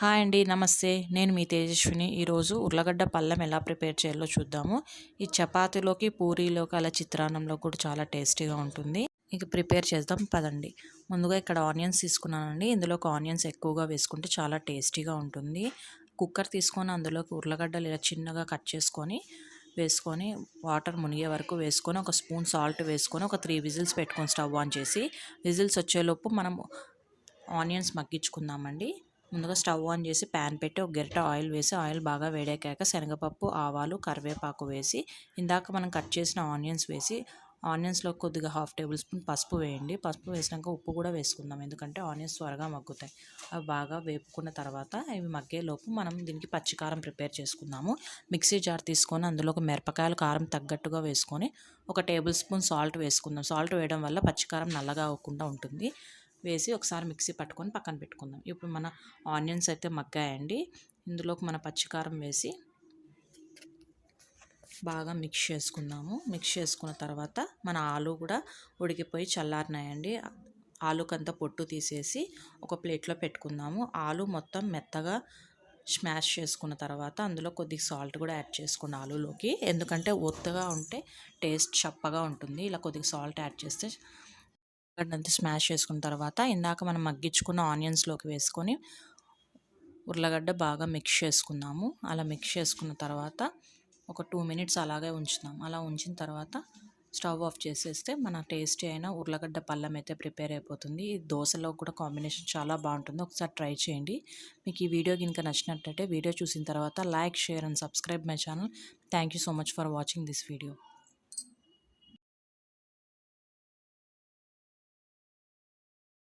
Hi అండి నమస్తే. నేను మీ తేజస్విని. ఈరోజు ఉర్లగడ్డ పళ్ళెం ఎలా ప్రిపేర్ చేయాలో చూద్దాము. ఈ చపాతీలోకి పూరీలోకి అలా చిత్రాన్నంలో కూడా చాలా టేస్టీగా ఉంటుంది. ఇక ప్రిపేర్ చేద్దాం పదండి. ముందుగా ఇక్కడ ఆనియన్స్ తీసుకున్నానండి. ఇందులోకి ఆనియన్స్ ఎక్కువగా వేసుకుంటే చాలా టేస్టీగా ఉంటుంది. కుక్కర్ తీసుకొని అందులోకి ఉర్లగడ్డలు ఇలా చిన్నగా కట్ చేసుకొని వేసుకొని వాటర్ మునిగే వరకు వేసుకొని ఒక స్పూన్ సాల్ట్ వేసుకొని ఒక త్రీ విజిల్స్ పెట్టుకొని స్టవ్ ఆన్ చేసి విజిల్స్ వచ్చేలోపు మనం ఆనియన్స్ మగ్గించుకుందామండి. ముందుగా స్టవ్ ఆన్ చేసి ప్యాన్ పెట్టి ఒక గరిట ఆయిల్ వేసి ఆయిల్ బాగా వేడెక్కాక శనగపప్పు ఆవాలు కరివేపాకు వేసి ఇందాక మనం కట్ చేసిన ఆనియన్స్ వేసి ఆనియన్స్లో కొద్దిగా హాఫ్ టేబుల్ స్పూన్ పసుపు వేయండి. పసుపు వేసినాక ఉప్పు కూడా వేసుకుందాం ఎందుకంటే ఆనియన్స్ త్వరగా మగ్గుతాయి. అవి బాగా వేపుకున్న తర్వాత ఇవి మగ్గేలోపు మనం దీనికి పచ్చికారం ప్రిపేర్ చేసుకుందాము. మిక్సీ జార్ తీసుకొని అందులో ఒక మిరపకాయలు కారం తగ్గట్టుగా వేసుకొని ఒక టేబుల్ స్పూన్ సాల్ట్ వేసుకుందాం. సాల్ట్ వేయడం వల్ల పచ్చికారం నల్లగా అవ్వకుండా ఉంటుంది. వేసి ఒకసారి మిక్సీ పట్టుకొని పక్కన పెట్టుకుందాం. ఇప్పుడు మన ఆనియన్స్ అయితే మగ్గాయండి. ఇందులోకి మన పచ్చికారం వేసి బాగా మిక్స్ చేసుకుందాము. మిక్స్ చేసుకున్న తర్వాత మన ఆలు కూడా ఉడికిపోయి చల్లారినాయండి. ఆలుకంతా పొట్టు తీసేసి ఒక ప్లేట్లో పెట్టుకుందాము. ఆలు మొత్తం మెత్తగా స్మాష్ చేసుకున్న తర్వాత అందులో కొద్దిగా సాల్ట్ కూడా యాడ్ చేసుకున్న ఆలులోకి. ఎందుకంటే ఒత్తగా ఉంటే టేస్ట్ చప్పగా ఉంటుంది. ఇలా కొద్దిగా సాల్ట్ యాడ్ చేస్తే ఉర్లగడ్డంతా స్మాష్ చేసుకున్న తర్వాత ఇందాక మనం మగ్గించుకున్న ఆనియన్స్లోకి వేసుకొని ఉర్లగడ్డ బాగా మిక్స్ చేసుకున్నాము అలా మిక్స్ చేసుకున్న తర్వాత ఒక టూ మినిట్స్ అలాగే ఉంచుతాం అలా ఉంచిన తర్వాత స్టవ్ ఆఫ్ చేసేస్తే మన టేస్టీ అయిన ఉర్లగడ్డ పళ్ళం అయితే ప్రిపేర్ అయిపోతుంది. ఈ దోశలో కూడా కాంబినేషన్ చాలా బాగుంటుంది. ఒకసారి ట్రై చేయండి. మీకు ఈ వీడియో కనుక నచ్చినట్లయితే వీడియో చూసిన తర్వాత like share and subscribe my channel. Thank you so much for watching this video.